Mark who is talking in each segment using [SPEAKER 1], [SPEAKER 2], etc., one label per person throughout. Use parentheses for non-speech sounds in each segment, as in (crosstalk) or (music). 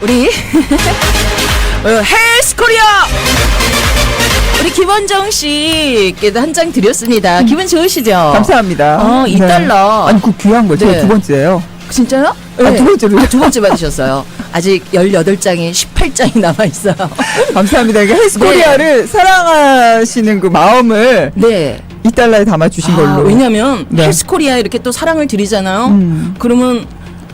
[SPEAKER 1] 우리 (laughs) 어, 헬스 코리아 우리 김원정 씨께도 한 장 드렸습니다. 기분 좋으시죠?
[SPEAKER 2] 감사합니다.
[SPEAKER 1] 어, 이 달러.
[SPEAKER 2] 아니, 그 귀한 거. 제가
[SPEAKER 1] 네.
[SPEAKER 2] 두 번째예요.
[SPEAKER 1] 진짜요?
[SPEAKER 2] 아, 두 번째로요?
[SPEAKER 1] 아, 두 번째 받으셨어요. 아직 18장이 18장이 남아 있어요. (laughs)
[SPEAKER 2] 감사합니다. 이게 헬스
[SPEAKER 1] 네.
[SPEAKER 2] 코리아를 사랑하시는 그 마음을
[SPEAKER 1] 네.
[SPEAKER 2] 이 달러에 담아 주신
[SPEAKER 1] 아,
[SPEAKER 2] 걸로.
[SPEAKER 1] 왜냐면
[SPEAKER 2] 네.
[SPEAKER 1] 헬스 코리아 이렇게 또 사랑을 드리잖아요.
[SPEAKER 2] 음.
[SPEAKER 1] 그러면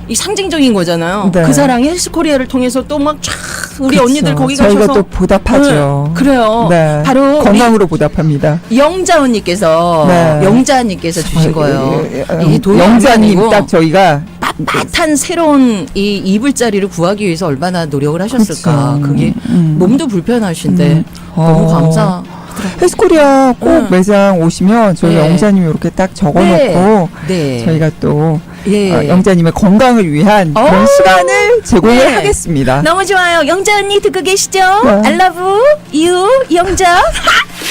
[SPEAKER 1] 이 상징적인 거잖아요.
[SPEAKER 2] 네.
[SPEAKER 1] 그 사랑이 헬스 코리아를 통해서 또 막 쫙 우리
[SPEAKER 2] 그쵸.
[SPEAKER 1] 언니들 거기
[SPEAKER 2] 저희가
[SPEAKER 1] 가셔서
[SPEAKER 2] 또 보답하죠.
[SPEAKER 1] 네, 그래요.
[SPEAKER 2] 네.
[SPEAKER 1] 바로
[SPEAKER 2] 건강으로 보답합니다.
[SPEAKER 1] 영자 언니께서
[SPEAKER 2] 네.
[SPEAKER 1] 영자 언니께서 주신 거예요.
[SPEAKER 2] 예, 예, 예.
[SPEAKER 1] 이게 돈이
[SPEAKER 2] 영자님 딱 저희가
[SPEAKER 1] 빳빳한 새로운 이 이불 자리를 구하기 위해서 얼마나 노력을 하셨을까.
[SPEAKER 2] 그쵸.
[SPEAKER 1] 그게
[SPEAKER 2] 음.
[SPEAKER 1] 몸도 불편하신데
[SPEAKER 2] 음.
[SPEAKER 1] 너무
[SPEAKER 2] 어.
[SPEAKER 1] 감사.
[SPEAKER 2] 헬스코리아 꼭
[SPEAKER 1] 응.
[SPEAKER 2] 매장 오시면 저희
[SPEAKER 1] 네.
[SPEAKER 2] 영자님 이렇게 딱 적어놓고
[SPEAKER 1] 네.
[SPEAKER 2] 저희가 또
[SPEAKER 1] 예.
[SPEAKER 2] 어, 영자님의 건강을 위한
[SPEAKER 1] 어.
[SPEAKER 2] 그런 시간을 제공을
[SPEAKER 1] 네.
[SPEAKER 2] 하겠습니다.
[SPEAKER 1] 너무 좋아요. 영자 언니 듣고 계시죠?
[SPEAKER 2] 네.
[SPEAKER 1] I love you, 영자. (laughs)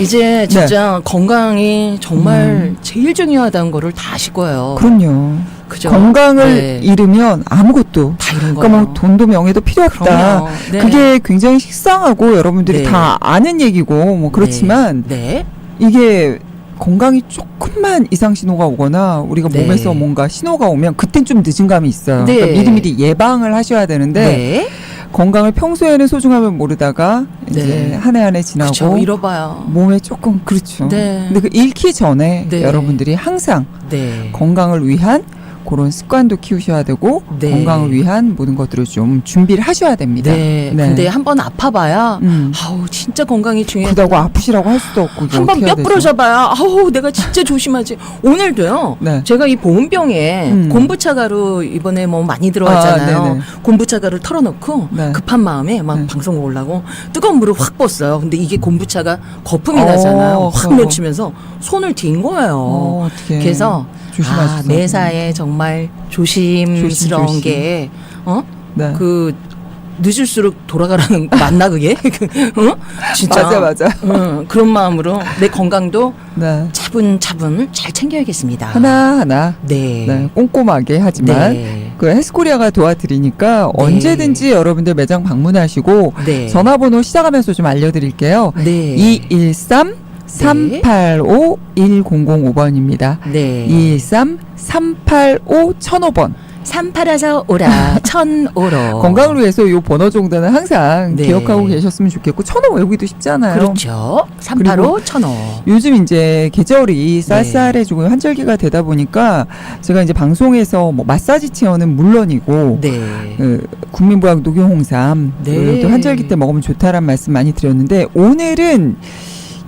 [SPEAKER 1] 이제 진짜 건강이 정말
[SPEAKER 2] 네. 음.
[SPEAKER 1] 제일 중요하다는 거를 다 아실 거예요.
[SPEAKER 2] 그럼요.
[SPEAKER 1] 그죠?
[SPEAKER 2] 건강을
[SPEAKER 1] 네.
[SPEAKER 2] 잃으면 아무것도
[SPEAKER 1] 다 이런
[SPEAKER 2] 그러니까
[SPEAKER 1] 거예요.
[SPEAKER 2] 뭐 돈도 명예도 필요 없다.
[SPEAKER 1] 그럼요. 네.
[SPEAKER 2] 그게 굉장히 식상하고 여러분들이
[SPEAKER 1] 네.
[SPEAKER 2] 다 아는 얘기고 뭐 그렇지만
[SPEAKER 1] 네.
[SPEAKER 2] 이게 건강이 조금만 이상 신호가 오거나 우리가
[SPEAKER 1] 네.
[SPEAKER 2] 몸에서 뭔가 신호가 오면 그땐 좀 늦은 감이 있어요.
[SPEAKER 1] 네.
[SPEAKER 2] 그러니까 미리미리 예방을 하셔야 되는데
[SPEAKER 1] 네.
[SPEAKER 2] 건강을 평소에는 소중함을 모르다가 이제
[SPEAKER 1] 네.
[SPEAKER 2] 한해 한 해 지나고
[SPEAKER 1] 그렇죠. 잃어봐요.
[SPEAKER 2] 몸에 조금 그렇죠.
[SPEAKER 1] 네.
[SPEAKER 2] 근데 그 잃기 전에
[SPEAKER 1] 네.
[SPEAKER 2] 여러분들이 항상
[SPEAKER 1] 네.
[SPEAKER 2] 건강을 위한 그런 습관도 키우셔야 되고
[SPEAKER 1] 네.
[SPEAKER 2] 건강을 위한 모든 것들을 좀 준비를 하셔야 됩니다.
[SPEAKER 1] 네. 근데 한 번 아파봐야
[SPEAKER 2] 음.
[SPEAKER 1] 아우 진짜 건강이 중요해.
[SPEAKER 2] 그러다고 아프시라고 할 수도 없고 이거
[SPEAKER 1] 한번
[SPEAKER 2] 어떻게 해야
[SPEAKER 1] 뼈? 부러져봐야 아우 내가 진짜 조심하지. 오늘도요.
[SPEAKER 2] 네.
[SPEAKER 1] 제가 이 보온병에
[SPEAKER 2] 음.
[SPEAKER 1] 곤부차 가루 이번에 뭐 많이 들어왔잖아요.
[SPEAKER 2] 아.
[SPEAKER 1] 곤부차 가루를 털어놓고
[SPEAKER 2] 네.
[SPEAKER 1] 급한 마음에 막
[SPEAKER 2] 네.
[SPEAKER 1] 방송 오려고 뜨거운 물을 확 붓어요. 근데 이게 곤부차가 거품이
[SPEAKER 2] 어,
[SPEAKER 1] 나잖아요. 확
[SPEAKER 2] 어.
[SPEAKER 1] 맺히면서 손을 띈 거예요.
[SPEAKER 2] 어,
[SPEAKER 1] 그래서
[SPEAKER 2] 조심하셔서.
[SPEAKER 1] 아, 매사에 정말 조심스러운
[SPEAKER 2] 조심, 조심.
[SPEAKER 1] 게 어?
[SPEAKER 2] 네.
[SPEAKER 1] 그 늦을수록 돌아가라는 거 맞나 그게? (laughs) 그, 어? 진짜
[SPEAKER 2] 맞아 맞아.
[SPEAKER 1] 응, 그런 마음으로 내 건강도
[SPEAKER 2] 네.
[SPEAKER 1] 차분차분 잘 챙겨야겠습니다.
[SPEAKER 2] 하나 하나
[SPEAKER 1] 네.
[SPEAKER 2] 네, 꼼꼼하게 하지만
[SPEAKER 1] 네.
[SPEAKER 2] 그 헬스코리아가 도와드리니까 언제든지 여러분들 매장 방문하시고
[SPEAKER 1] 네.
[SPEAKER 2] 전화번호 시작하면서 좀 알려드릴게요.
[SPEAKER 1] 네.
[SPEAKER 2] 213 385 1005번입니다.
[SPEAKER 1] 네.
[SPEAKER 2] 213 385 1005번.
[SPEAKER 1] 38에서 오라 (laughs) 천오로
[SPEAKER 2] 건강을 위해서 이 번호 정도는 항상
[SPEAKER 1] 네.
[SPEAKER 2] 기억하고 계셨으면 좋겠고 1005 외우기도 쉽잖아요.
[SPEAKER 1] 그렇죠. 385 천오.
[SPEAKER 2] 요즘 이제 계절이 쌀쌀해지고 환절기가 되다 보니까 제가 이제 방송에서 뭐 마사지 체어는 물론이고
[SPEAKER 1] 네.
[SPEAKER 2] 그 국민부약 녹용홍삼
[SPEAKER 1] 네.
[SPEAKER 2] 또 환절기 때 먹으면 좋다란 말씀 많이 드렸는데 오늘은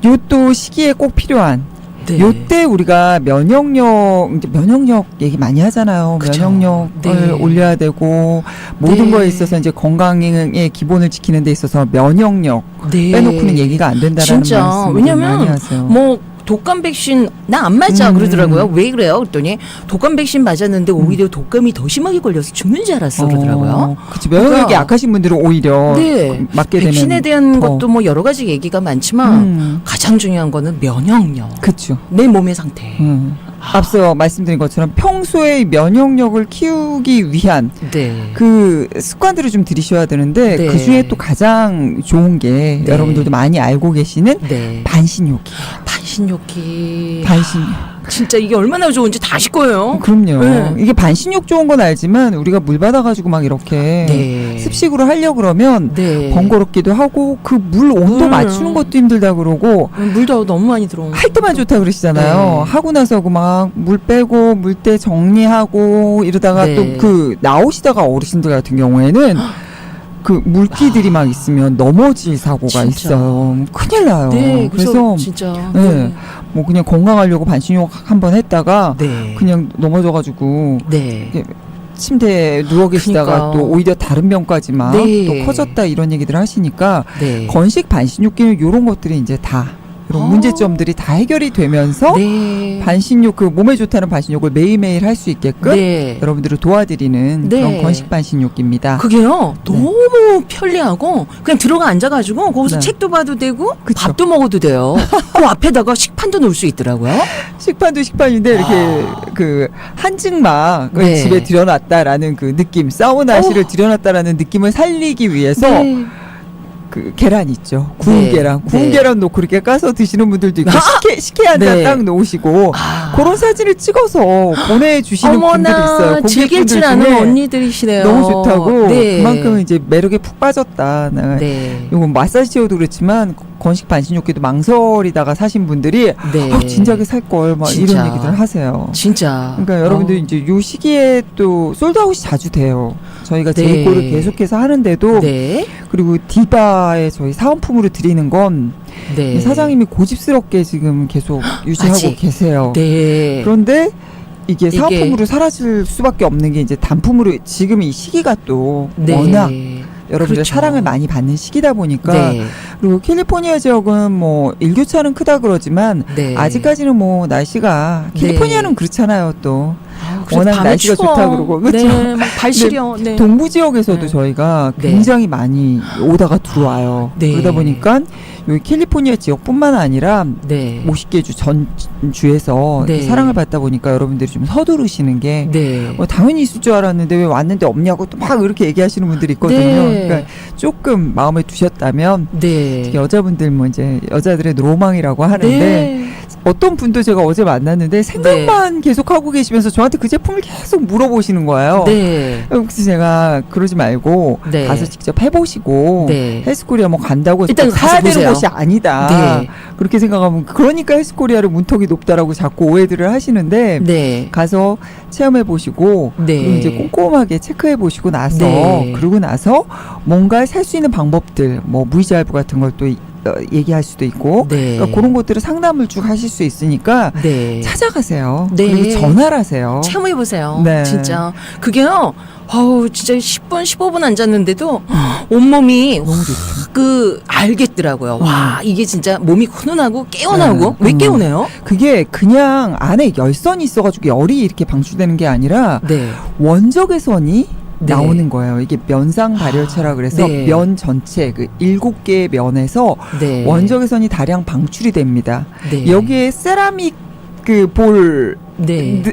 [SPEAKER 2] 요또 시기에 꼭 필요한
[SPEAKER 1] 네.
[SPEAKER 2] 요때 우리가 면역력 이제 면역력 얘기 많이 하잖아요.
[SPEAKER 1] 그쵸.
[SPEAKER 2] 면역력을
[SPEAKER 1] 네.
[SPEAKER 2] 올려야 되고 모든
[SPEAKER 1] 네.
[SPEAKER 2] 거에 있어서 이제 건강의 기본을 지키는 데 있어서 면역력
[SPEAKER 1] 네.
[SPEAKER 2] 빼놓고는 얘기가 안 된다라는
[SPEAKER 1] 진짜.
[SPEAKER 2] 말씀
[SPEAKER 1] 왜냐면
[SPEAKER 2] 많이 하세요.
[SPEAKER 1] 뭐 독감 백신 나 안 맞아
[SPEAKER 2] 음.
[SPEAKER 1] 그러더라고요. 왜 그래요? 그랬더니 독감 백신 맞았는데 오히려 독감이 더 심하게 걸려서 죽는 줄 알았어 그러더라고요.
[SPEAKER 2] 어, 그치 면역력이
[SPEAKER 1] 그러니까-
[SPEAKER 2] 약하신 분들은 오히려
[SPEAKER 1] 네.
[SPEAKER 2] 맞게
[SPEAKER 1] 백신에
[SPEAKER 2] 되면
[SPEAKER 1] 대한
[SPEAKER 2] 더.
[SPEAKER 1] 것도 뭐 여러 가지 얘기가 많지만
[SPEAKER 2] 음,
[SPEAKER 1] 가장 중요한 거는 면역력.
[SPEAKER 2] 그쵸.
[SPEAKER 1] 내 몸의 상태.
[SPEAKER 2] 음. 앞서 말씀드린 것처럼 평소에 면역력을 키우기 위한
[SPEAKER 1] 네.
[SPEAKER 2] 그 습관들을 좀 들이셔야 되는데
[SPEAKER 1] 네.
[SPEAKER 2] 그 중에 또 가장 좋은 게
[SPEAKER 1] 네.
[SPEAKER 2] 여러분들도 많이 알고 계시는
[SPEAKER 1] 네.
[SPEAKER 2] 반신욕이.
[SPEAKER 1] 반신욕기.
[SPEAKER 2] 반신욕.
[SPEAKER 1] 진짜 이게 얼마나 좋은지 다 아실 거예요.
[SPEAKER 2] 그럼요.
[SPEAKER 1] 네.
[SPEAKER 2] 이게 반신욕 좋은 건 알지만 우리가 물 받아가지고 막 이렇게
[SPEAKER 1] 네.
[SPEAKER 2] 습식으로 하려 그러면
[SPEAKER 1] 네.
[SPEAKER 2] 번거롭기도 하고 그 물 온도
[SPEAKER 1] 물.
[SPEAKER 2] 맞추는 것도 힘들다 그러고
[SPEAKER 1] 음, 물도 너무 많이 들어.
[SPEAKER 2] 할 때만 좋다 그러시잖아요.
[SPEAKER 1] 네.
[SPEAKER 2] 하고 나서 그막물 빼고 물때 정리하고 이러다가
[SPEAKER 1] 네.
[SPEAKER 2] 또그 나오시다가 어르신들 같은 경우에는 (gasps) 그 물기들이 막 있으면 넘어질 사고가
[SPEAKER 1] 아. 진짜.
[SPEAKER 2] 있어요. 큰일 나요.
[SPEAKER 1] 네. 그래서,
[SPEAKER 2] 그래서
[SPEAKER 1] 진짜.
[SPEAKER 2] 네. 뭐 그냥 건강하려고 반신욕 한번 했다가
[SPEAKER 1] 네.
[SPEAKER 2] 그냥 넘어져가지고
[SPEAKER 1] 네.
[SPEAKER 2] 침대에 누워 계시다가
[SPEAKER 1] 그러니까요.
[SPEAKER 2] 또 오히려 다른 병까지 막
[SPEAKER 1] 네.
[SPEAKER 2] 또 커졌다 이런 얘기들 하시니까
[SPEAKER 1] 네.
[SPEAKER 2] 건식 반신욕기는 이런 것들이 이제 다 이런
[SPEAKER 1] 아.
[SPEAKER 2] 문제점들이 다 해결이 되면서
[SPEAKER 1] 네.
[SPEAKER 2] 반신욕 그 몸에 좋다는 반신욕을 매일매일 할 수 있게끔
[SPEAKER 1] 네.
[SPEAKER 2] 여러분들을 도와드리는
[SPEAKER 1] 네.
[SPEAKER 2] 그런 건식 반신욕입니다.
[SPEAKER 1] 그게요 너무 편리하고 그냥 들어가 앉아가지고 거기서
[SPEAKER 2] 네.
[SPEAKER 1] 책도 봐도 되고
[SPEAKER 2] 그쵸.
[SPEAKER 1] 밥도 먹어도 돼요. (laughs) 그 앞에다가 식판도 놓을 수 있더라고요.
[SPEAKER 2] 식판도 식판인데 이렇게
[SPEAKER 1] 아.
[SPEAKER 2] 그 한증막을
[SPEAKER 1] 네.
[SPEAKER 2] 집에 들여놨다라는 그 느낌, 사우나실을 들여놨다라는 느낌을 살리기 위해서
[SPEAKER 1] 네.
[SPEAKER 2] 그 계란 있죠. 구운
[SPEAKER 1] 네.
[SPEAKER 2] 계란, 구운
[SPEAKER 1] 네.
[SPEAKER 2] 계란 놓고 이렇게 까서 드시는 분들도 있고
[SPEAKER 1] 아! (laughs)
[SPEAKER 2] 식혜 식혜 한 잔
[SPEAKER 1] 네.
[SPEAKER 2] 딱 놓으시고
[SPEAKER 1] 아.
[SPEAKER 2] 그런 사진을 찍어서 보내주시는 분들이 있어요. 고객분들
[SPEAKER 1] 즐길 줄 아는
[SPEAKER 2] 중에
[SPEAKER 1] 언니들이시네요.
[SPEAKER 2] 너무 좋다고
[SPEAKER 1] 네.
[SPEAKER 2] 그만큼 이제 매력에 푹 빠졌다. 나
[SPEAKER 1] 네.
[SPEAKER 2] 요거 마사지 체어도 그렇지만 건식 반신욕기도 망설이다가 사신 분들이
[SPEAKER 1] 네.
[SPEAKER 2] 아, 진작에 살걸 막
[SPEAKER 1] 진짜.
[SPEAKER 2] 이런 얘기들 하세요.
[SPEAKER 1] 진짜.
[SPEAKER 2] 그러니까 여러분들
[SPEAKER 1] 어.
[SPEAKER 2] 이제 요 시기에 또 솔드아웃이 자주 돼요. 저희가
[SPEAKER 1] 네.
[SPEAKER 2] 재입고를 계속해서 하는데도
[SPEAKER 1] 네.
[SPEAKER 2] 그리고 디바에 저희 사은품으로 드리는 건
[SPEAKER 1] 네.
[SPEAKER 2] 사장님이 고집스럽게 지금 계속 (gasps) 유지하고
[SPEAKER 1] 아직.
[SPEAKER 2] 계세요.
[SPEAKER 1] 네.
[SPEAKER 2] 그런데 이게 사은품으로 사라질 수밖에 없는 게 이제 단품으로 지금 이 시기가 또
[SPEAKER 1] 네.
[SPEAKER 2] 워낙 여러분들
[SPEAKER 1] 그렇죠.
[SPEAKER 2] 사랑을 많이 받는 시기다 보니까
[SPEAKER 1] 네.
[SPEAKER 2] 그리고 캘리포니아 지역은 뭐 일교차는 크다 그러지만
[SPEAKER 1] 네.
[SPEAKER 2] 아직까지는 뭐 날씨가
[SPEAKER 1] 네.
[SPEAKER 2] 캘리포니아는 그렇잖아요 또
[SPEAKER 1] 아,
[SPEAKER 2] 워낙 날씨가
[SPEAKER 1] 추워.
[SPEAKER 2] 좋다 그러고, 그렇죠?
[SPEAKER 1] 네. 막 발시려. 네.
[SPEAKER 2] 동부 지역에서도
[SPEAKER 1] 네.
[SPEAKER 2] 저희가
[SPEAKER 1] 네.
[SPEAKER 2] 굉장히 많이 오다가 들어와요.
[SPEAKER 1] 네.
[SPEAKER 2] 그러다 보니까 여기 캘리포니아 지역뿐만 아니라
[SPEAKER 1] 네.
[SPEAKER 2] 50개 주 전 주에서
[SPEAKER 1] 네.
[SPEAKER 2] 사랑을 받다 보니까 여러분들이 좀 서두르시는 게
[SPEAKER 1] 네.
[SPEAKER 2] 어, 당연히 있을 줄 알았는데 왜 왔는데 없냐고 또 막 이렇게 얘기하시는 분들이 있거든요.
[SPEAKER 1] 네.
[SPEAKER 2] 그러니까 조금 마음에 두셨다면
[SPEAKER 1] 네.
[SPEAKER 2] 여자분들 뭐 이제 여자들의 로망이라고 하는데
[SPEAKER 1] 네.
[SPEAKER 2] 어떤 분도 제가 어제 만났는데 생각만 계속 하고 계시면서 저한테 그 제품을 계속 물어보시는 거예요.
[SPEAKER 1] 네.
[SPEAKER 2] 혹시 제가 그러지 말고
[SPEAKER 1] 네.
[SPEAKER 2] 가서 직접 해보시고
[SPEAKER 1] 네.
[SPEAKER 2] 헬스코리아 뭐 간다고 해서
[SPEAKER 1] 일단
[SPEAKER 2] 꼭 사야
[SPEAKER 1] 가서
[SPEAKER 2] 되는
[SPEAKER 1] 보세요.
[SPEAKER 2] 것이 아니다.
[SPEAKER 1] 네.
[SPEAKER 2] 그렇게 생각하면 그러니까 헬스코리아를 문턱이 높다라고 자꾸 오해들을 하시는데
[SPEAKER 1] 네.
[SPEAKER 2] 가서 체험해 보시고
[SPEAKER 1] 네.
[SPEAKER 2] 그리고 이제 꼼꼼하게 체크해 보시고 나서
[SPEAKER 1] 네.
[SPEAKER 2] 그러고 나서 뭔가 살 수 있는 방법들 뭐 무이자 할부 같은 걸 또 얘기할 수도 있고
[SPEAKER 1] 네.
[SPEAKER 2] 그러니까 그런 것들을 상담을 쭉 하실 수 있으니까
[SPEAKER 1] 네.
[SPEAKER 2] 찾아가세요.
[SPEAKER 1] 네.
[SPEAKER 2] 그리고 전화를 하세요.
[SPEAKER 1] 체험해 보세요.
[SPEAKER 2] 네.
[SPEAKER 1] 진짜 그게요. 어우 진짜 10분 15분 앉았는데도 온몸이. 그 알겠더라고요. 와 이게 진짜 몸이 훈훈하고 깨어나고
[SPEAKER 2] 네.
[SPEAKER 1] 왜
[SPEAKER 2] 음.
[SPEAKER 1] 깨우네요?
[SPEAKER 2] 그게 그냥 안에 열선이 있어가지고 열이 이렇게 방출되는 게 아니라
[SPEAKER 1] 네.
[SPEAKER 2] 원적외선이
[SPEAKER 1] 네.
[SPEAKER 2] 나오는 거예요. 이게 면상 발열체라 그래서
[SPEAKER 1] 네.
[SPEAKER 2] 면 전체 그 일곱 개의 면에서
[SPEAKER 1] 네.
[SPEAKER 2] 원적외선이 다량 방출이 됩니다.
[SPEAKER 1] 네.
[SPEAKER 2] 여기에 세라믹 그볼
[SPEAKER 1] 네.
[SPEAKER 2] 느,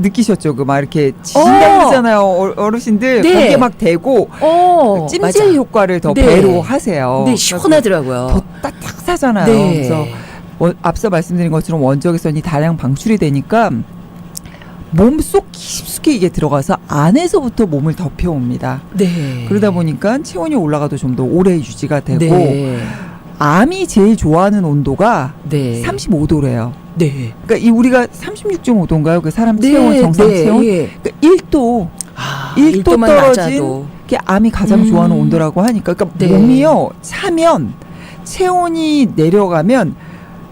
[SPEAKER 2] 느끼셨죠? 그 막 이렇게 지진다잖아요 어르신들
[SPEAKER 1] 네.
[SPEAKER 2] 거기에 막 대고
[SPEAKER 1] 어
[SPEAKER 2] 찜질
[SPEAKER 1] 맞아.
[SPEAKER 2] 효과를 더
[SPEAKER 1] 네.
[SPEAKER 2] 배로 하세요.
[SPEAKER 1] 네 시원하더라고요.
[SPEAKER 2] 더 따뜻하잖아요.
[SPEAKER 1] 네.
[SPEAKER 2] 그래서 원- 앞서 말씀드린 것처럼 원적외선이 다량 방출이 되니까 몸속 깊숙이 이게 들어가서 안에서부터 몸을 덮여옵니다.
[SPEAKER 1] 네.
[SPEAKER 2] 그러다 보니까 체온이 올라가도 좀 더 오래 유지가 되고
[SPEAKER 1] 네.
[SPEAKER 2] 암이 제일 좋아하는 온도가
[SPEAKER 1] 네.
[SPEAKER 2] 35도래요.
[SPEAKER 1] 네.
[SPEAKER 2] 그러니까 이 우리가 36.5도인가요? 그 사람
[SPEAKER 1] 네.
[SPEAKER 2] 체온 정상
[SPEAKER 1] 네.
[SPEAKER 2] 체온?
[SPEAKER 1] 예.
[SPEAKER 2] 그러니까 1도
[SPEAKER 1] 아,
[SPEAKER 2] 1도
[SPEAKER 1] 일도만
[SPEAKER 2] 떨어진. 게 암이 가장
[SPEAKER 1] 음.
[SPEAKER 2] 좋아하는 온도라고 하니까 그러니까
[SPEAKER 1] 네.
[SPEAKER 2] 몸이요 차면 체온이 내려가면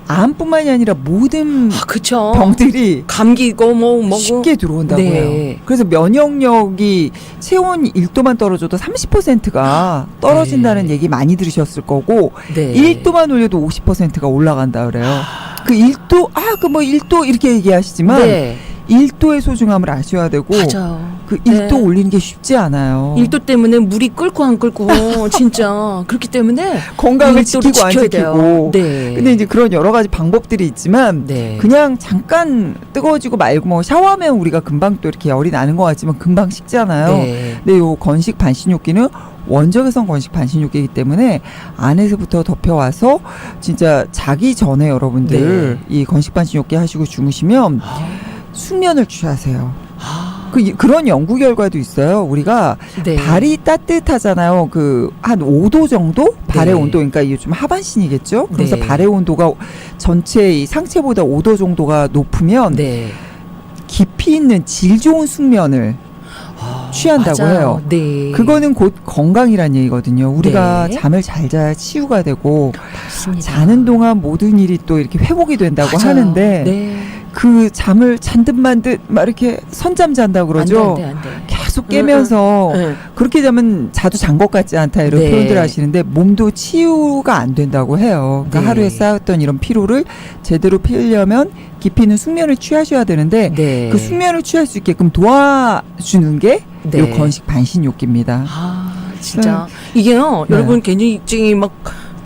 [SPEAKER 2] 암뿐만이 아니라 모든
[SPEAKER 1] 아 그쵸.
[SPEAKER 2] 병들이
[SPEAKER 1] 감기고 뭐 뭐고.
[SPEAKER 2] 쉽게 들어온다고
[SPEAKER 1] 네.
[SPEAKER 2] 해요. 그래서 면역력이 체온 1도만 떨어져도 30%가 떨어진다는
[SPEAKER 1] 네.
[SPEAKER 2] 얘기 많이 들으셨을 거고
[SPEAKER 1] 네.
[SPEAKER 2] 1도만 올려도 50%가 올라간다 그래요. 그 1도 아 그 뭐 1도 이렇게 얘기하시지만
[SPEAKER 1] 네.
[SPEAKER 2] 1도의 소중함을 아셔야 되고
[SPEAKER 1] 맞아.
[SPEAKER 2] 그
[SPEAKER 1] 네.
[SPEAKER 2] 1도 올리는 게 쉽지 않아요.
[SPEAKER 1] 1도 때문에 물이 끓고 안 끓고 (laughs) 진짜 그렇기 때문에
[SPEAKER 2] 건강을
[SPEAKER 1] 일도를
[SPEAKER 2] 지키고 안
[SPEAKER 1] 지켜야
[SPEAKER 2] 지키고.
[SPEAKER 1] 돼요. 네.
[SPEAKER 2] 근데 이제 그런 여러 가지 방법들이 있지만
[SPEAKER 1] 네.
[SPEAKER 2] 그냥 잠깐 뜨거워지고 말고 뭐 샤워하면 우리가 금방 또 이렇게 열이 나는 것 같지만 금방 식잖아요.
[SPEAKER 1] 네.
[SPEAKER 2] 근데 요 건식 반신욕기는 원적외선 건식 반신욕기이기 때문에 안에서부터 덮여와서 진짜 자기 전에 여러분들 이 건식 반신욕기 하시고 주무시면 숙면을 취하세요.
[SPEAKER 1] 아,
[SPEAKER 2] 그 그런 연구 결과도 있어요. 우리가
[SPEAKER 1] 네.
[SPEAKER 2] 발이 따뜻하잖아요. 그 한 5도 정도 발의
[SPEAKER 1] 네.
[SPEAKER 2] 온도 그러니까 이게 좀 하반신이겠죠. 그래서
[SPEAKER 1] 네. 발의
[SPEAKER 2] 발의 온도가 전체 이 상체보다 5도 정도가 높으면
[SPEAKER 1] 네.
[SPEAKER 2] 깊이 있는 질 좋은 숙면을
[SPEAKER 1] 아,
[SPEAKER 2] 취한다고
[SPEAKER 1] 맞아요.
[SPEAKER 2] 해요.
[SPEAKER 1] 네.
[SPEAKER 2] 그거는 곧 건강이란 얘기거든요. 우리가
[SPEAKER 1] 네.
[SPEAKER 2] 잠을 잘 자야 치유가 되고
[SPEAKER 1] 맞습니다.
[SPEAKER 2] 자는 동안 모든 일이 또 이렇게 회복이 된다고
[SPEAKER 1] 맞아요.
[SPEAKER 2] 하는데
[SPEAKER 1] 네.
[SPEAKER 2] 그 잠을 잔듯 만듯 막 이렇게 선잠 잔다 그러죠.
[SPEAKER 1] 안 돼, 안 돼, 안 돼.
[SPEAKER 2] 계속 깨면서
[SPEAKER 1] 네.
[SPEAKER 2] 그렇게 되면 자도 잔것 같지 않다 이런
[SPEAKER 1] 네.
[SPEAKER 2] 표현들 하시는데 몸도 치유가 안 된다고 해요. 그러니까
[SPEAKER 1] 네.
[SPEAKER 2] 하루에 쌓였던 이런 피로를 제대로 풀려면 깊이 있는 숙면을 취하셔야 되는데
[SPEAKER 1] 네.
[SPEAKER 2] 그 숙면을 취할 수 있게끔 도와주는 게
[SPEAKER 1] 네.
[SPEAKER 2] 이 건식 반신욕기입니다.
[SPEAKER 1] 아, 진짜 이게요.
[SPEAKER 2] 네.
[SPEAKER 1] 여러분 굉장히 막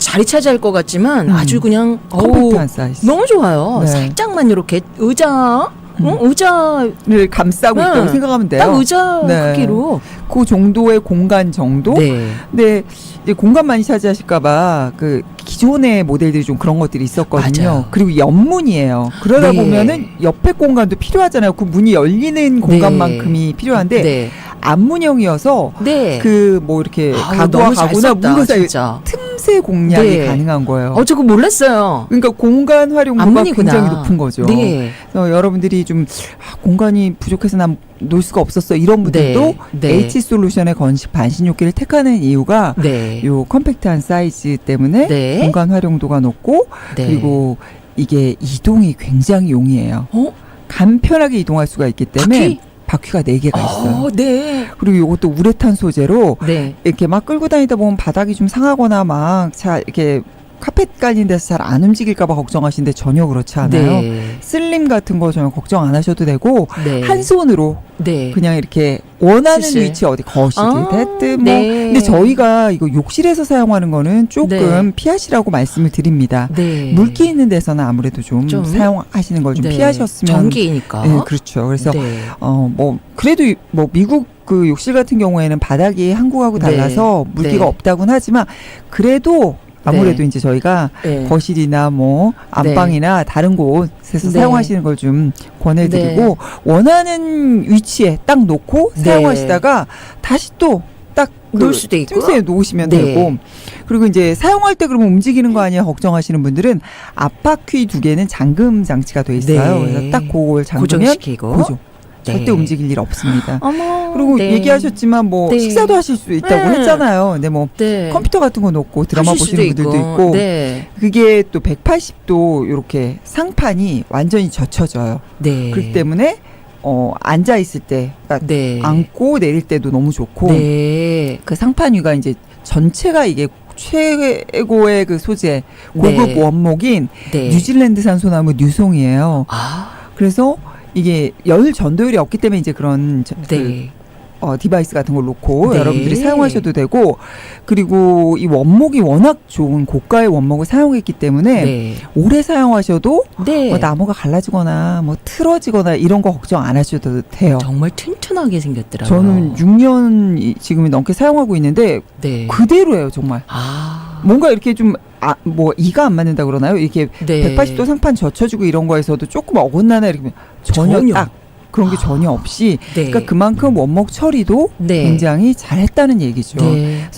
[SPEAKER 1] 자리 차지할 것 같지만
[SPEAKER 2] 음.
[SPEAKER 1] 아주 그냥 어우,
[SPEAKER 2] 컴팩트한 사이즈.
[SPEAKER 1] 너무 좋아요.
[SPEAKER 2] 네.
[SPEAKER 1] 살짝만 이렇게 의자,
[SPEAKER 2] 음.
[SPEAKER 1] 어? 의자
[SPEAKER 2] 를 감싸고
[SPEAKER 1] 네.
[SPEAKER 2] 있다고 생각하면 돼요.
[SPEAKER 1] 딱 의자
[SPEAKER 2] 네.
[SPEAKER 1] 크기로.
[SPEAKER 2] 그 정도의 공간 정도.
[SPEAKER 1] 네.
[SPEAKER 2] 근데 이제 공간 많이 차지하실까봐 그 기존의 모델들이 좀 그런 것들이 있었거든요.
[SPEAKER 1] 맞아요.
[SPEAKER 2] 그리고 옆문이에요. 그러다
[SPEAKER 1] 네.
[SPEAKER 2] 보면은 옆에 공간도 필요하잖아요. 그 문이 열리는 공간만큼이 필요한데
[SPEAKER 1] 네.
[SPEAKER 2] 앞문형이어서
[SPEAKER 1] 네.
[SPEAKER 2] 그 뭐 이렇게
[SPEAKER 1] 아우,
[SPEAKER 2] 가구와
[SPEAKER 1] 너무 잘
[SPEAKER 2] 가구나
[SPEAKER 1] 썼다,
[SPEAKER 2] 문과 사이
[SPEAKER 1] 진짜.
[SPEAKER 2] 틈 새 공략이
[SPEAKER 1] 네.
[SPEAKER 2] 가능한 거예요.
[SPEAKER 1] 어, 저거 몰랐어요.
[SPEAKER 2] 그러니까 공간 활용도가. 굉장히 높은 거죠.
[SPEAKER 1] 네.
[SPEAKER 2] 그래서 여러분들이 좀 아, 공간이 부족해서 난 놀 수가 없었어 이런 분들도
[SPEAKER 1] 네. 네.
[SPEAKER 2] H 솔루션의 건식 반신욕기를 택하는 이유가
[SPEAKER 1] 네.
[SPEAKER 2] 요 컴팩트한 사이즈 때문에
[SPEAKER 1] 네.
[SPEAKER 2] 공간 활용도가 높고
[SPEAKER 1] 네.
[SPEAKER 2] 그리고 이게 이동이 굉장히 용이해요.
[SPEAKER 1] 어?
[SPEAKER 2] 간편하게 이동할 수가 있기 때문에
[SPEAKER 1] 바퀴?
[SPEAKER 2] 바퀴가 네 개가 있어요.
[SPEAKER 1] 어, 네.
[SPEAKER 2] 그리고 이것도 우레탄 소재로
[SPEAKER 1] 네.
[SPEAKER 2] 이렇게 막 끌고 다니다 보면 바닥이 좀 상하거나 막잘 이렇게 카펫 깔린 데서 잘 안 움직일까봐 걱정하시는데 전혀 그렇지 않아요.
[SPEAKER 1] 네.
[SPEAKER 2] 슬림 같은 거 전혀 걱정 안 하셔도 되고
[SPEAKER 1] 네.
[SPEAKER 2] 한 손으로
[SPEAKER 1] 네.
[SPEAKER 2] 그냥 이렇게 원하는
[SPEAKER 1] 실실.
[SPEAKER 2] 위치 어디 거실이
[SPEAKER 1] 아,
[SPEAKER 2] 됐든 뭐
[SPEAKER 1] 네.
[SPEAKER 2] 근데 저희가 이거 욕실에서 사용하는 거는 조금
[SPEAKER 1] 네.
[SPEAKER 2] 피하시라고 말씀을 드립니다.
[SPEAKER 1] 네.
[SPEAKER 2] 물기 있는 데서는 아무래도 좀,
[SPEAKER 1] 좀?
[SPEAKER 2] 사용하시는 걸좀
[SPEAKER 1] 네.
[SPEAKER 2] 피하셨으면
[SPEAKER 1] 전기니까.
[SPEAKER 2] 네, 그렇죠. 그래서
[SPEAKER 1] 네.
[SPEAKER 2] 어뭐 그래도 이- 뭐 미국 그 욕실 같은 경우에는 바닥이 한국하고
[SPEAKER 1] 네.
[SPEAKER 2] 달라서 물기가
[SPEAKER 1] 네.
[SPEAKER 2] 없다고는 하지만 그래도 아무래도
[SPEAKER 1] 네.
[SPEAKER 2] 이제 저희가
[SPEAKER 1] 네.
[SPEAKER 2] 거실이나 뭐 안방이나 다른 곳에서
[SPEAKER 1] 네.
[SPEAKER 2] 사용하시는 걸 좀 권해드리고 원하는 위치에 딱 놓고
[SPEAKER 1] 네.
[SPEAKER 2] 사용하시다가 다시 또딱 그
[SPEAKER 1] 놓을 수도 있고.
[SPEAKER 2] 틈새에 놓으시면
[SPEAKER 1] 네.
[SPEAKER 2] 되고 그리고 이제 사용할 때 그러면 움직이는 거 아니야 걱정하시는 분들은 앞바퀴 두 개는 잠금 장치가 돼 있어요.
[SPEAKER 1] 네.
[SPEAKER 2] 그래서 딱 그걸 잠그면
[SPEAKER 1] 고정시키고.
[SPEAKER 2] 고정.
[SPEAKER 1] 네.
[SPEAKER 2] 절대 움직일 일 없습니다.
[SPEAKER 1] 어머.
[SPEAKER 2] 그리고
[SPEAKER 1] 네.
[SPEAKER 2] 얘기하셨지만 뭐
[SPEAKER 1] 네.
[SPEAKER 2] 식사도 하실 수 있다고
[SPEAKER 1] 네.
[SPEAKER 2] 했잖아요. 근데 뭐
[SPEAKER 1] 네.
[SPEAKER 2] 컴퓨터 같은 거 놓고 드라마
[SPEAKER 1] 하실
[SPEAKER 2] 보시는 분들도 있고
[SPEAKER 1] 네.
[SPEAKER 2] 그게 또 180도 이렇게 상판이 완전히 젖혀져요.
[SPEAKER 1] 네.
[SPEAKER 2] 그렇기 때문에 어 앉아 있을 때 그러니까
[SPEAKER 1] 네.
[SPEAKER 2] 앉고 내릴 때도 너무 좋고
[SPEAKER 1] 네.
[SPEAKER 2] 그 상판 위가 이제 전체가 이게 최고의 그 소재 고급
[SPEAKER 1] 네.
[SPEAKER 2] 원목인
[SPEAKER 1] 네.
[SPEAKER 2] 뉴질랜드산 소나무 뉴송이에요.
[SPEAKER 1] 아.
[SPEAKER 2] 그래서 이게 열 전도율이 없기 때문에 이제 그런 저- 그
[SPEAKER 1] 네.
[SPEAKER 2] 어, 디바이스 같은 걸 놓고
[SPEAKER 1] 네.
[SPEAKER 2] 여러분들이 사용하셔도 되고 그리고 이 원목이 워낙 좋은 고가의 원목을 사용했기 때문에
[SPEAKER 1] 네.
[SPEAKER 2] 오래 사용하셔도
[SPEAKER 1] 네.
[SPEAKER 2] 뭐 나무가 갈라지거나 뭐 틀어지거나 이런 거 걱정 안 하셔도 돼요.
[SPEAKER 1] 정말 튼튼하게 생겼더라고요.
[SPEAKER 2] 저는 6년 지금 넘게 사용하고 있는데
[SPEAKER 1] 네.
[SPEAKER 2] 그대로예요 정말.
[SPEAKER 1] 아.
[SPEAKER 2] 뭔가 이렇게 좀 아, 뭐 이가 안 맞는다 그러나요? 이렇게
[SPEAKER 1] 네.
[SPEAKER 2] 180도 상판 젖혀주고 이런 거에서도 조금 어긋나나 이렇게 전혀,
[SPEAKER 1] 전혀.
[SPEAKER 2] 딱 그런 게 전혀 없이
[SPEAKER 1] 네.
[SPEAKER 2] 그러니까 그만큼 원목 처리도
[SPEAKER 1] 네.
[SPEAKER 2] 굉장히 잘했다는 얘기죠.
[SPEAKER 1] 네.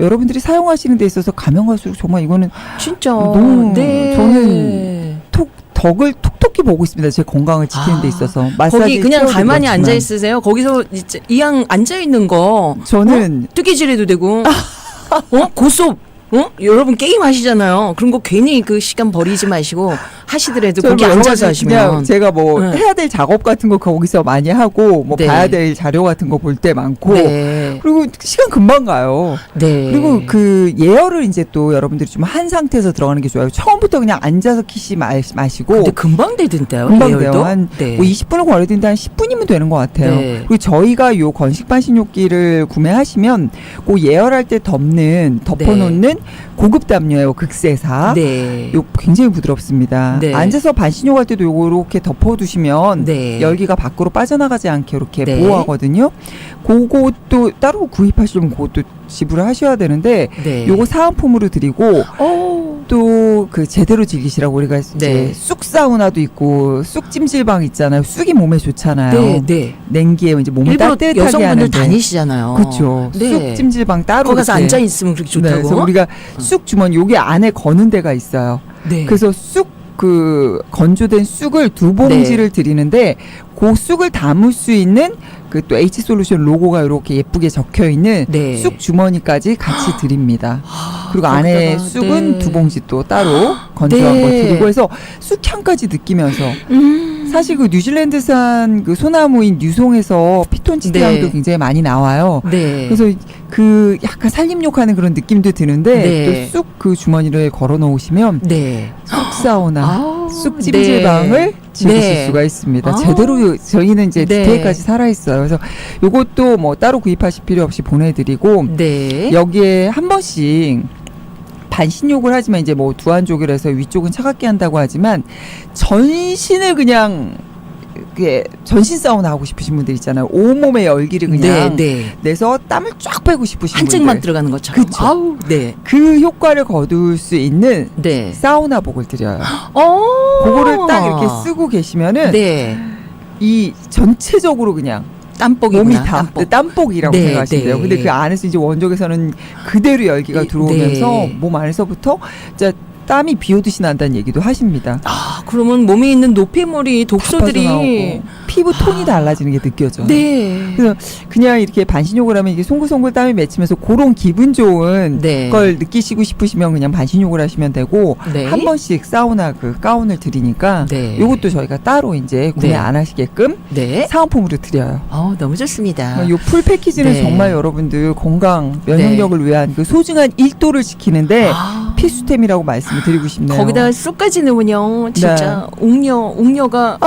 [SPEAKER 2] 여러분들이 사용하시는 데 있어서 가면 갈수록 정말 이거는
[SPEAKER 1] 진짜
[SPEAKER 2] 너무
[SPEAKER 1] 네.
[SPEAKER 2] 저는 톡 덕을 톡톡히 보고 있습니다. 제 건강을 지키는 데
[SPEAKER 1] 아,
[SPEAKER 2] 있어서 마사지
[SPEAKER 1] 거기 그냥 가만히 앉아 있으세요. 거기서 이왕 앉아 있는 거
[SPEAKER 2] 저는
[SPEAKER 1] 뜨개질해도 되고 (laughs) 어 고속 어 여러분 게임 하시잖아요. 그런 거 괜히 그 시간 버리지 마시고 하시더라도 거기
[SPEAKER 2] 뭐
[SPEAKER 1] 앉아서 하시면
[SPEAKER 2] 제가 뭐
[SPEAKER 1] 네.
[SPEAKER 2] 해야 될 작업 같은 거 거기서 많이 하고 뭐
[SPEAKER 1] 네.
[SPEAKER 2] 봐야 될 자료 같은 거 볼 때 많고
[SPEAKER 1] 네.
[SPEAKER 2] 그리고 시간 금방 가요.
[SPEAKER 1] 네.
[SPEAKER 2] 그리고 그 예열을 이제 또 여러분들이 좀 한 상태에서 들어가는 게 좋아요. 처음부터 그냥 앉아서 키시 마, 마시고
[SPEAKER 1] 근데 금방 되던데요.
[SPEAKER 2] 금방? 돼요. 한
[SPEAKER 1] 네.
[SPEAKER 2] 뭐 20분을 걸리는데 한 10분이면 되는 것 같아요.
[SPEAKER 1] 네.
[SPEAKER 2] 그리고 저희가 요 건식 반 신욕기를 구매하시면 그 예열할 때 덮는 덮어놓는 고급 담요예요. 극세사.
[SPEAKER 1] 네.
[SPEAKER 2] 요 굉장히 부드럽습니다.
[SPEAKER 1] 네.
[SPEAKER 2] 앉아서 반신욕 할 때도 요렇게 덮어 두시면
[SPEAKER 1] 네.
[SPEAKER 2] 열기가 밖으로 빠져나가지 않게 이렇게
[SPEAKER 1] 네.
[SPEAKER 2] 보호하거든요. 그것도 따로 구입하시려면 그것도 지불을 하셔야 되는데
[SPEAKER 1] 네.
[SPEAKER 2] 요거 사은품으로 드리고
[SPEAKER 1] 어.
[SPEAKER 2] 또그 제대로 즐기시라고 우리가 이제
[SPEAKER 1] 네.
[SPEAKER 2] 쑥 사우나도 있고 쑥 찜질방 있잖아요. 쑥이 몸에 좋잖아요.
[SPEAKER 1] 네, 네.
[SPEAKER 2] 냉기에 이제 몸을
[SPEAKER 1] 일부러
[SPEAKER 2] 따뜻하게
[SPEAKER 1] 여성분들
[SPEAKER 2] 하는데.
[SPEAKER 1] 다니시잖아요.
[SPEAKER 2] 그렇죠.
[SPEAKER 1] 네.
[SPEAKER 2] 쑥 찜질방 따로
[SPEAKER 1] 거기 가서
[SPEAKER 2] 이렇게.
[SPEAKER 1] 앉아 있으면 그렇게
[SPEAKER 2] 네,
[SPEAKER 1] 좋다고.
[SPEAKER 2] 그래서 우리가 쑥 주머니 여기 안에 거는 데가 있어요.
[SPEAKER 1] 네.
[SPEAKER 2] 그래서 쑥 그 건조된 쑥을 두 봉지를 드리는데 그 쑥을 담을 수 있는 그 또 H 솔루션 로고가 이렇게 예쁘게 적혀 있는
[SPEAKER 1] 네.
[SPEAKER 2] 쑥 주머니까지 같이 드립니다.
[SPEAKER 1] 아,
[SPEAKER 2] 그리고 안에
[SPEAKER 1] 거기다가,
[SPEAKER 2] 쑥은
[SPEAKER 1] 네.
[SPEAKER 2] 두 봉지 또 따로 건조한
[SPEAKER 1] 네.
[SPEAKER 2] 거 드리고 해서 쑥 향까지 느끼면서
[SPEAKER 1] 음.
[SPEAKER 2] 사실 그 뉴질랜드산 그 소나무인 뉴송에서 피톤 치드향도
[SPEAKER 1] 네.
[SPEAKER 2] 굉장히 많이 나와요.
[SPEAKER 1] 네.
[SPEAKER 2] 그래서 그 약간 살림욕하는 그런 느낌도 드는데
[SPEAKER 1] 네.
[SPEAKER 2] 또 쑥 그 주머니를 걸어 놓으시면
[SPEAKER 1] 네.
[SPEAKER 2] 쑥 사우나,
[SPEAKER 1] 아,
[SPEAKER 2] 쑥 찜질방을
[SPEAKER 1] 네.
[SPEAKER 2] 즐기실
[SPEAKER 1] 네.
[SPEAKER 2] 수가 있습니다.
[SPEAKER 1] 아.
[SPEAKER 2] 제대로 저희는 이제
[SPEAKER 1] 네.
[SPEAKER 2] 디테일까지 살아 있어요. 그래서 요것도 뭐 따로 구입하실 필요 없이 보내드리고
[SPEAKER 1] 네.
[SPEAKER 2] 여기에 한 번씩 반신욕을 하지만 이제 뭐 두한족이라서 위쪽은 차갑게 한다고 하지만 전신을 그냥 그게 전신 사우나 하고 싶으신 분들 있잖아요. 온몸의 열기를 그냥
[SPEAKER 1] 네, 네.
[SPEAKER 2] 내서 땀을 쫙 빼고 싶으신
[SPEAKER 1] 한 잭만
[SPEAKER 2] 분들
[SPEAKER 1] 들어가는 것처럼.
[SPEAKER 2] 그쵸.
[SPEAKER 1] 아우, 네.
[SPEAKER 2] 그 효과를 거둘 수 있는
[SPEAKER 1] 네.
[SPEAKER 2] 사우나복을 드려요.
[SPEAKER 1] 어.
[SPEAKER 2] 그거를 딱 이렇게 쓰고 계시면은
[SPEAKER 1] 네.
[SPEAKER 2] 이 전체적으로 그냥
[SPEAKER 1] 땀복이구나.
[SPEAKER 2] 몸이 다
[SPEAKER 1] 땀복.
[SPEAKER 2] 땀복. 이라고
[SPEAKER 1] 네,
[SPEAKER 2] 생각하시면 돼요.
[SPEAKER 1] 네.
[SPEAKER 2] 근데 그 안에서 이제 원적에서는 그대로 열기가
[SPEAKER 1] 이-
[SPEAKER 2] 들어오면서
[SPEAKER 1] 네.
[SPEAKER 2] 몸 안에서부터 진짜 땀이 비 오듯이 난다는 얘기도 하십니다.
[SPEAKER 1] 아, 그러면 몸에 있는 노폐물이
[SPEAKER 2] 다
[SPEAKER 1] 독소들이
[SPEAKER 2] 빠져나오고 피부 톤이 달라지는 게 느껴져요.
[SPEAKER 1] 네.
[SPEAKER 2] 그래서 그냥 이렇게 반신욕을 하면 이게 송글송글 땀이 맺히면서 그런 기분 좋은
[SPEAKER 1] 네.
[SPEAKER 2] 걸 느끼시고 싶으시면 그냥 반신욕을 하시면 되고
[SPEAKER 1] 네.
[SPEAKER 2] 한 번씩 사우나 그 가운을 드리니까
[SPEAKER 1] 네.
[SPEAKER 2] 요것도 저희가 따로 이제 구매
[SPEAKER 1] 네.
[SPEAKER 2] 안 하시게끔
[SPEAKER 1] 네.
[SPEAKER 2] 사은품으로 드려요.
[SPEAKER 1] 어, 너무 좋습니다.
[SPEAKER 2] 요풀 패키지는
[SPEAKER 1] 네.
[SPEAKER 2] 정말 여러분들 건강 면역력을 위한 그 소중한 1도를 지키는데
[SPEAKER 1] 아.
[SPEAKER 2] 필수템이라고 말씀을 드리고 싶네요.
[SPEAKER 1] 거기다 쑥까지 넣으면요, 진짜 옥녀, 옥녀가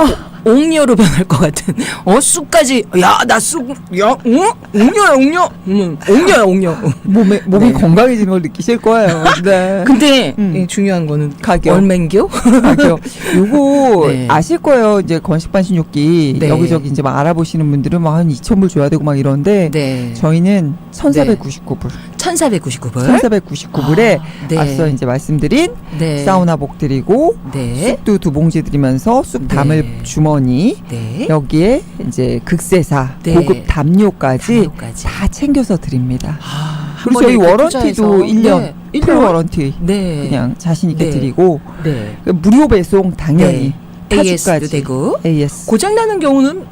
[SPEAKER 1] 옥녀로 변할 것 같은. 어, 쑥까지. 야, 나 쑥, 야, 응? 옥녀야, 옥녀. 응, 옥녀야, 옥녀.
[SPEAKER 2] 몸에 몸이
[SPEAKER 1] 네.
[SPEAKER 2] 건강해지는 걸 느끼실 거예요. 네. (laughs)
[SPEAKER 1] 근데
[SPEAKER 2] 음.
[SPEAKER 1] 예, 중요한 거는
[SPEAKER 2] 가격.
[SPEAKER 1] 얼맹교?
[SPEAKER 2] 가격. 요거 (laughs)
[SPEAKER 1] 네.
[SPEAKER 2] 아실 거예요. 이제 건식반 신욕기
[SPEAKER 1] 네.
[SPEAKER 2] 여기저기 이제 막 알아보시는 분들은 막 한 2,000불 줘야 되고 막 이런데
[SPEAKER 1] 네.
[SPEAKER 2] 저희는 1,499불.
[SPEAKER 1] 1499불.
[SPEAKER 2] 1,499불에
[SPEAKER 1] 아, 네.
[SPEAKER 2] 앞서 이제 말씀드린
[SPEAKER 1] 네.
[SPEAKER 2] 사우나복 드리고
[SPEAKER 1] 네.
[SPEAKER 2] 쑥도 두 봉지 드리면서 쑥 담을
[SPEAKER 1] 네.
[SPEAKER 2] 주머니
[SPEAKER 1] 네.
[SPEAKER 2] 여기에 이제 극세사
[SPEAKER 1] 네.
[SPEAKER 2] 고급 담요까지
[SPEAKER 1] 담요까지.
[SPEAKER 2] 다 챙겨서 드립니다.
[SPEAKER 1] 아, 한
[SPEAKER 2] 그리고 저희 워런티도
[SPEAKER 1] 투자해서.
[SPEAKER 2] 1년
[SPEAKER 1] 네.
[SPEAKER 2] 풀
[SPEAKER 1] 1년?
[SPEAKER 2] 워런티
[SPEAKER 1] 네.
[SPEAKER 2] 그냥 자신 있게
[SPEAKER 1] 네.
[SPEAKER 2] 드리고
[SPEAKER 1] 네.
[SPEAKER 2] 그 무료 배송 당연히
[SPEAKER 1] AS도
[SPEAKER 2] 타주까지
[SPEAKER 1] 되고.
[SPEAKER 2] AS.
[SPEAKER 1] 고장 나는 경우는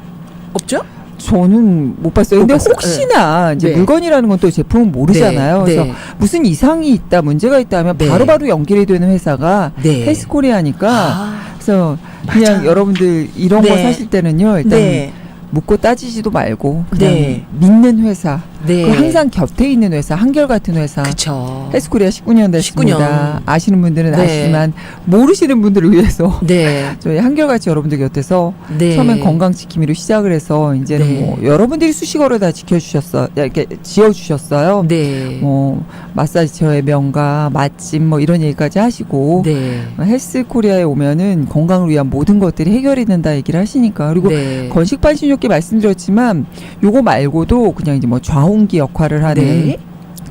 [SPEAKER 1] 없죠?
[SPEAKER 2] 저는 못 봤어요.
[SPEAKER 1] 못
[SPEAKER 2] 근데
[SPEAKER 1] 봤어요.
[SPEAKER 2] 혹시나 이제
[SPEAKER 1] 네.
[SPEAKER 2] 물건이라는 건 또 제품은 모르잖아요.
[SPEAKER 1] 네.
[SPEAKER 2] 그래서 무슨 이상이 있다, 문제가 있다 하면
[SPEAKER 1] 네.
[SPEAKER 2] 바로 바로 연결이 되는 회사가
[SPEAKER 1] 네.
[SPEAKER 2] 헬스코리아니까
[SPEAKER 1] 아,
[SPEAKER 2] 그래서 그냥
[SPEAKER 1] 맞아요.
[SPEAKER 2] 여러분들 이런 거
[SPEAKER 1] 네.
[SPEAKER 2] 사실 때는요. 일단
[SPEAKER 1] 네.
[SPEAKER 2] 묻고 따지지도 말고 그냥
[SPEAKER 1] 네.
[SPEAKER 2] 믿는 회사,
[SPEAKER 1] 네.
[SPEAKER 2] 그 항상 곁에 있는 회사, 한결 같은 회사.
[SPEAKER 1] 그쵸.
[SPEAKER 2] 헬스코리아 19년 됐습니다.
[SPEAKER 1] 19년.
[SPEAKER 2] 아시는 분들은
[SPEAKER 1] 네.
[SPEAKER 2] 아시지만 모르시는 분들을 위해서
[SPEAKER 1] 네. (laughs)
[SPEAKER 2] 저희 한결같이 여러분들 곁에서
[SPEAKER 1] 네.
[SPEAKER 2] 처음엔 건강 지킴이로 시작을 해서 이제는
[SPEAKER 1] 네.
[SPEAKER 2] 뭐 여러분들이 수식어를 다 지켜주셨어, 이렇게 지어주셨어요.
[SPEAKER 1] 네.
[SPEAKER 2] 뭐 마사지 체어의 명가, 맛집 뭐 이런 얘기까지 하시고
[SPEAKER 1] 네.
[SPEAKER 2] 헬스 코리아에 오면은 건강을 위한 모든 것들이 해결이 된다 얘기를 하시니까 그리고
[SPEAKER 1] 네.
[SPEAKER 2] 건식 반신욕 기 말씀드렸지만 요거 말고도 그냥 이제 뭐 좌홍기 역할을 하는
[SPEAKER 1] 네.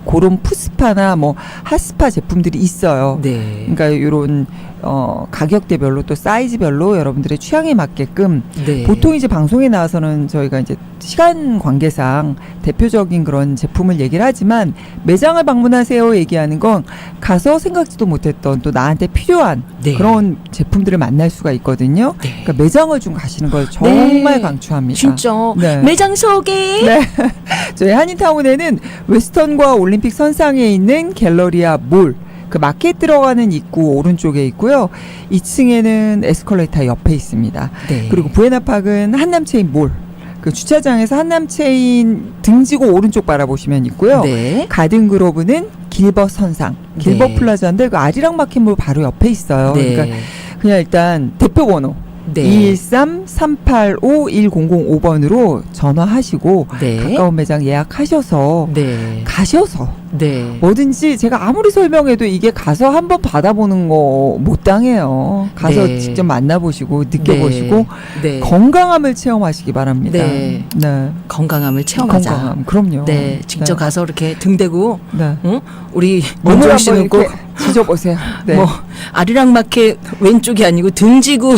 [SPEAKER 2] 그런 푸스파나 뭐 핫스파 제품들이 있어요.
[SPEAKER 1] 네.
[SPEAKER 2] 그러니까 요런 어 가격대별로 또 사이즈별로 여러분들의 취향에 맞게끔
[SPEAKER 1] 네.
[SPEAKER 2] 보통 이제 방송에 나와서는 저희가 이제 시간 관계상 대표적인 그런 제품을 얘기를 하지만 매장을 방문하세요 얘기하는 건 가서 생각지도 못했던 또 나한테 필요한
[SPEAKER 1] 네.
[SPEAKER 2] 그런 제품들을 만날 수가 있거든요.
[SPEAKER 1] 네.
[SPEAKER 2] 그러니까 매장을 좀 가시는 걸 정말
[SPEAKER 1] 네.
[SPEAKER 2] 강추합니다.
[SPEAKER 1] 진짜.
[SPEAKER 2] 네.
[SPEAKER 1] 매장 소개.
[SPEAKER 2] 네. (laughs) 저희 한인타운에는 웨스턴과 올림픽 선상에 있는 갤러리아 몰, 그 마켓 들어가는 입구 오른쪽에 있고요. 2층에는 에스컬레이터 옆에 있습니다.
[SPEAKER 1] 네.
[SPEAKER 2] 그리고 부에나팍은 한남체인 몰. 그 주차장에서 한남체인 등지고 오른쪽 바라보시면 있고요.
[SPEAKER 1] 네.
[SPEAKER 2] 가든그로브는 길버 선상, 길버
[SPEAKER 1] 네.
[SPEAKER 2] 플라자인데 그 아리랑 마켓몰 바로 옆에 있어요.
[SPEAKER 1] 네.
[SPEAKER 2] 그러니까 그냥 일단 대표 번호
[SPEAKER 1] 네.
[SPEAKER 2] 213-385-1005번으로 전화하시고
[SPEAKER 1] 네.
[SPEAKER 2] 가까운 매장 예약하셔서
[SPEAKER 1] 네.
[SPEAKER 2] 가셔서
[SPEAKER 1] 네.
[SPEAKER 2] 뭐든지 제가 아무리 설명해도 이게 가서 한번 받아보는 거 못 당해요. 가서
[SPEAKER 1] 네.
[SPEAKER 2] 직접 만나보시고 느껴보시고
[SPEAKER 1] 네.
[SPEAKER 2] 건강함을 체험하시기 바랍니다.
[SPEAKER 1] 네.
[SPEAKER 2] 네.
[SPEAKER 1] 건강함을 체험하자.
[SPEAKER 2] 건강함 그럼요.
[SPEAKER 1] 네, 직접 가서 이렇게 등 대고
[SPEAKER 2] 네.
[SPEAKER 1] 응? 우리
[SPEAKER 2] 몸을 한번
[SPEAKER 1] 꼭
[SPEAKER 2] 이렇게 지져보세요. 네.
[SPEAKER 1] 뭐 아리랑마켓 왼쪽이 아니고 등지고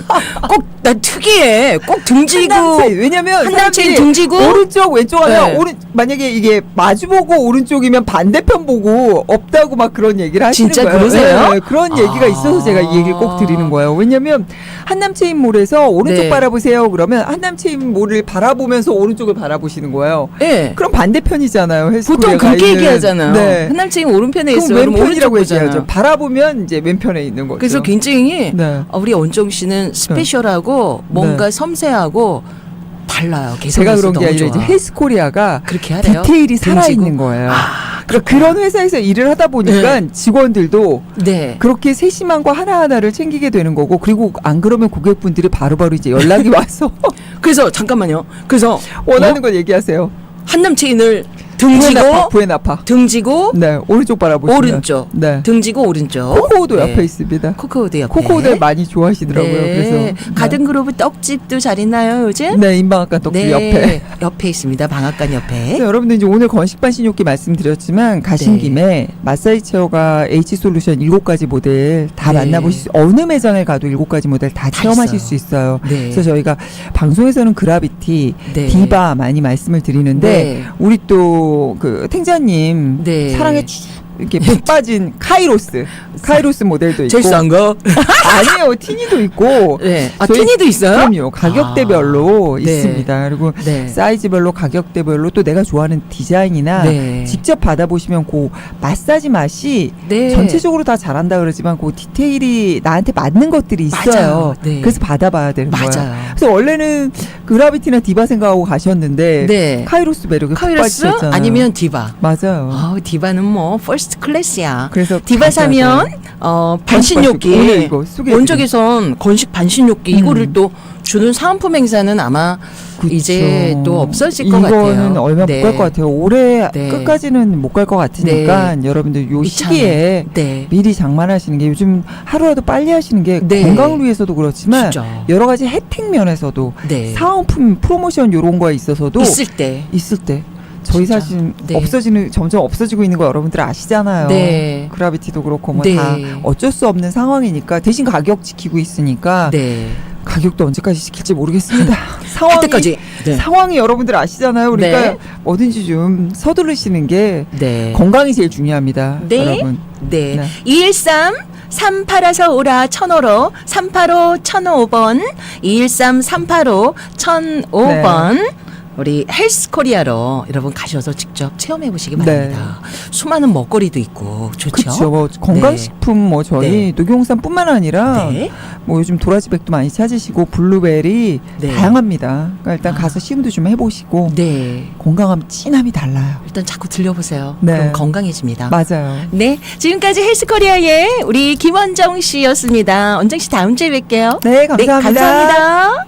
[SPEAKER 1] (laughs) 꼭 나 특이해. 꼭 등지고
[SPEAKER 2] 왜냐면
[SPEAKER 1] 한남체인
[SPEAKER 2] 사람들이
[SPEAKER 1] 등지고
[SPEAKER 2] 오른쪽 왼쪽 하면
[SPEAKER 1] 네.
[SPEAKER 2] 오른 만약에 이게 마주보고 오른쪽이면 반대편 보고 없다고 막 그런 얘기를 하시는
[SPEAKER 1] 진짜
[SPEAKER 2] 거예요.
[SPEAKER 1] 그러세요?
[SPEAKER 2] 네, 그런 얘기가
[SPEAKER 1] 아.
[SPEAKER 2] 있어서 제가 이 얘기를 꼭 드리는 거예요. 왜냐면 한남체인몰에서 오른쪽
[SPEAKER 1] 네.
[SPEAKER 2] 바라보세요. 그러면 한남체인몰을 바라보면서 오른쪽을 바라보시는 거예요.
[SPEAKER 1] 예.
[SPEAKER 2] 그럼 반대편이잖아요. 헬스코리아
[SPEAKER 1] 보통 그렇게
[SPEAKER 2] 가이드는.
[SPEAKER 1] 얘기하잖아요.
[SPEAKER 2] 네.
[SPEAKER 1] 한남체인 오른편에
[SPEAKER 2] 그럼
[SPEAKER 1] 있어요. 그럼
[SPEAKER 2] 왼편이라고. 얘기하죠. 바라보면 이제 왼편에 있는 거죠.
[SPEAKER 1] 그래서 굉장히
[SPEAKER 2] 네.
[SPEAKER 1] 어, 우리 원정 씨는 스페셜하고 뭔가 섬세하고 달라요.
[SPEAKER 2] 제가 그런 게 아니라. 이제 헬스코리아가
[SPEAKER 1] 그렇게 하래요.
[SPEAKER 2] 디테일이 살아. 있는 거예요.
[SPEAKER 1] 아,
[SPEAKER 2] 그러니까 그런 회사에서 일을 하다 보니까 직원들도
[SPEAKER 1] 네.
[SPEAKER 2] 그렇게 세심한 거 하나하나를 챙기게 되는 거고 그리고 안 그러면 고객분들이 바로바로 이제 연락이 (laughs) 와서
[SPEAKER 1] 그래서 잠깐만요. 그래서
[SPEAKER 2] 원하는
[SPEAKER 1] 어?
[SPEAKER 2] 거 얘기하세요.
[SPEAKER 1] 한남 체인을
[SPEAKER 2] 부에나파,
[SPEAKER 1] 등지고
[SPEAKER 2] 부에 나파.
[SPEAKER 1] 등지고
[SPEAKER 2] 네, 오른쪽 바라보시면
[SPEAKER 1] 오른쪽
[SPEAKER 2] 네.
[SPEAKER 1] 등지고 오른쪽
[SPEAKER 2] 코코우도
[SPEAKER 1] 네.
[SPEAKER 2] 옆에 있습니다.
[SPEAKER 1] 코코우드 옆에
[SPEAKER 2] 코코우들 많이 좋아하시더라고요.
[SPEAKER 1] 네.
[SPEAKER 2] 그래서
[SPEAKER 1] 가든 그로브 떡집도 잘 있나요 요즘?
[SPEAKER 2] 네, 인방학관 떡집
[SPEAKER 1] 네.
[SPEAKER 2] 옆에. (laughs)
[SPEAKER 1] 옆에 있습니다. 방앗간 옆에.
[SPEAKER 2] 그래서 여러분들 이제 오늘 건식반 신욕기 말씀드렸지만 가신
[SPEAKER 1] 네.
[SPEAKER 2] 김에 마사지 체어가 H 솔루션 일곱 가지 모델 다
[SPEAKER 1] 네.
[SPEAKER 2] 만나보실 수 어느 매장에 가도 일곱 가지 모델 다,
[SPEAKER 1] 다
[SPEAKER 2] 체험하실
[SPEAKER 1] 있어요.
[SPEAKER 2] 수 있어요.
[SPEAKER 1] 네.
[SPEAKER 2] 그래서 저희가 방송에서는 그라비티,
[SPEAKER 1] 네.
[SPEAKER 2] 디바 많이 말씀을 드리는데
[SPEAKER 1] 네.
[SPEAKER 2] 우리 또그 탱자님
[SPEAKER 1] 네.
[SPEAKER 2] 사랑에 쭉 이렇게 푹 빠진 카이로스, 카이로스 모델도 있고
[SPEAKER 1] 제일 싼 거? (laughs)
[SPEAKER 2] 아니에요 티니도 있고
[SPEAKER 1] 네. 아,
[SPEAKER 2] 저희-
[SPEAKER 1] 티니도 있어요?
[SPEAKER 2] 그럼요 가격대별로
[SPEAKER 1] 아, 네.
[SPEAKER 2] 있습니다. 그리고
[SPEAKER 1] 네.
[SPEAKER 2] 사이즈별로 가격대별로 또 내가 좋아하는 디자인이나
[SPEAKER 1] 네.
[SPEAKER 2] 직접 받아보시면 그 마사지 맛이
[SPEAKER 1] 네.
[SPEAKER 2] 전체적으로 다 잘한다 그러지만 그 디테일이 나한테 맞는 것들이 있어요.
[SPEAKER 1] 맞아요. 네.
[SPEAKER 2] 그래서 받아봐야 되는 거예요.
[SPEAKER 1] 맞아요.
[SPEAKER 2] 그래서 원래는 그라비티나 디바 생각하고 가셨는데
[SPEAKER 1] 네.
[SPEAKER 2] 카이로스 매력에 푹
[SPEAKER 1] 카이러스
[SPEAKER 2] 빠지셨잖아요.
[SPEAKER 1] 아니면 디바.
[SPEAKER 2] 맞아요.
[SPEAKER 1] 아, 디바는 뭐 퍼스트 클래스야.
[SPEAKER 2] 그래서
[SPEAKER 1] 디바
[SPEAKER 2] 가셔야
[SPEAKER 1] 사면
[SPEAKER 2] 돼요.
[SPEAKER 1] 어
[SPEAKER 2] 반신욕기. 오늘 이거 소개해드릴게요.
[SPEAKER 1] 원적에선 건식 반신욕기
[SPEAKER 2] 음.
[SPEAKER 1] 이거를 또 주는 사은품 행사는 아마
[SPEAKER 2] 그쵸.
[SPEAKER 1] 이제 또 없어질 것
[SPEAKER 2] 이거는
[SPEAKER 1] 같아요.
[SPEAKER 2] 얼마
[SPEAKER 1] 네.
[SPEAKER 2] 못 갈 것 같아요. 올해
[SPEAKER 1] 네.
[SPEAKER 2] 끝까지는 못 갈 것 같으니까 여러분들 요
[SPEAKER 1] 이참에.
[SPEAKER 2] 시기에
[SPEAKER 1] 네.
[SPEAKER 2] 미리 장만하시는 게 요즘 하루라도 빨리 하시는 게
[SPEAKER 1] 네.
[SPEAKER 2] 건강을 위해서도 그렇지만
[SPEAKER 1] 진짜.
[SPEAKER 2] 여러 가지 혜택 면에서도
[SPEAKER 1] 네.
[SPEAKER 2] 사은품 프로모션 요런 거에 있어서도
[SPEAKER 1] 있을 때.
[SPEAKER 2] 있을 때 저희
[SPEAKER 1] 진짜.
[SPEAKER 2] 사실
[SPEAKER 1] 네.
[SPEAKER 2] 없어지는 점점 없어지고 있는 거 여러분들 아시잖아요.
[SPEAKER 1] 네.
[SPEAKER 2] 그라비티도 그렇고 뭐
[SPEAKER 1] 네.
[SPEAKER 2] 다 어쩔 수 없는 상황이니까 대신 가격 지키고 있으니까
[SPEAKER 1] 네.
[SPEAKER 2] 가격도 언제까지 지킬지 모르겠습니다. (laughs)
[SPEAKER 1] 할
[SPEAKER 2] 상황이
[SPEAKER 1] 때까지. 네.
[SPEAKER 2] 상황이 여러분들 아시잖아요. 그러니까
[SPEAKER 1] 네.
[SPEAKER 2] 뭐든지 좀 서두르시는 게
[SPEAKER 1] 네.
[SPEAKER 2] 건강이 제일 중요합니다.
[SPEAKER 1] 네.
[SPEAKER 2] 여러분.
[SPEAKER 1] 네.
[SPEAKER 2] 네.
[SPEAKER 1] 213 3팔아서 오라 1005로 385 1005번 213 385 1005번 우리 헬스 코리아로 여러분 가셔서 직접 체험해 보시기
[SPEAKER 2] 네.
[SPEAKER 1] 바랍니다. 수많은 먹거리도 있고 좋죠.
[SPEAKER 2] 그렇죠. 뭐 건강식품 뭐 저희
[SPEAKER 1] 네.
[SPEAKER 2] 녹용산뿐만 아니라
[SPEAKER 1] 네.
[SPEAKER 2] 뭐 요즘 도라지백도 많이 찾으시고 블루베리
[SPEAKER 1] 네.
[SPEAKER 2] 다양합니다. 그러니까 일단 가서 시음도 좀 해보시고
[SPEAKER 1] 네.
[SPEAKER 2] 건강함 진함이 달라요.
[SPEAKER 1] 일단 자꾸 들려보세요.
[SPEAKER 2] 네.
[SPEAKER 1] 그럼 건강해집니다.
[SPEAKER 2] 맞아요.
[SPEAKER 1] 네. 지금까지 헬스 코리아의 우리 김원정 씨였습니다. 원정 씨 다음 주에 뵐게요.
[SPEAKER 2] 네, 감사합니다.
[SPEAKER 1] 네, 감사합니다.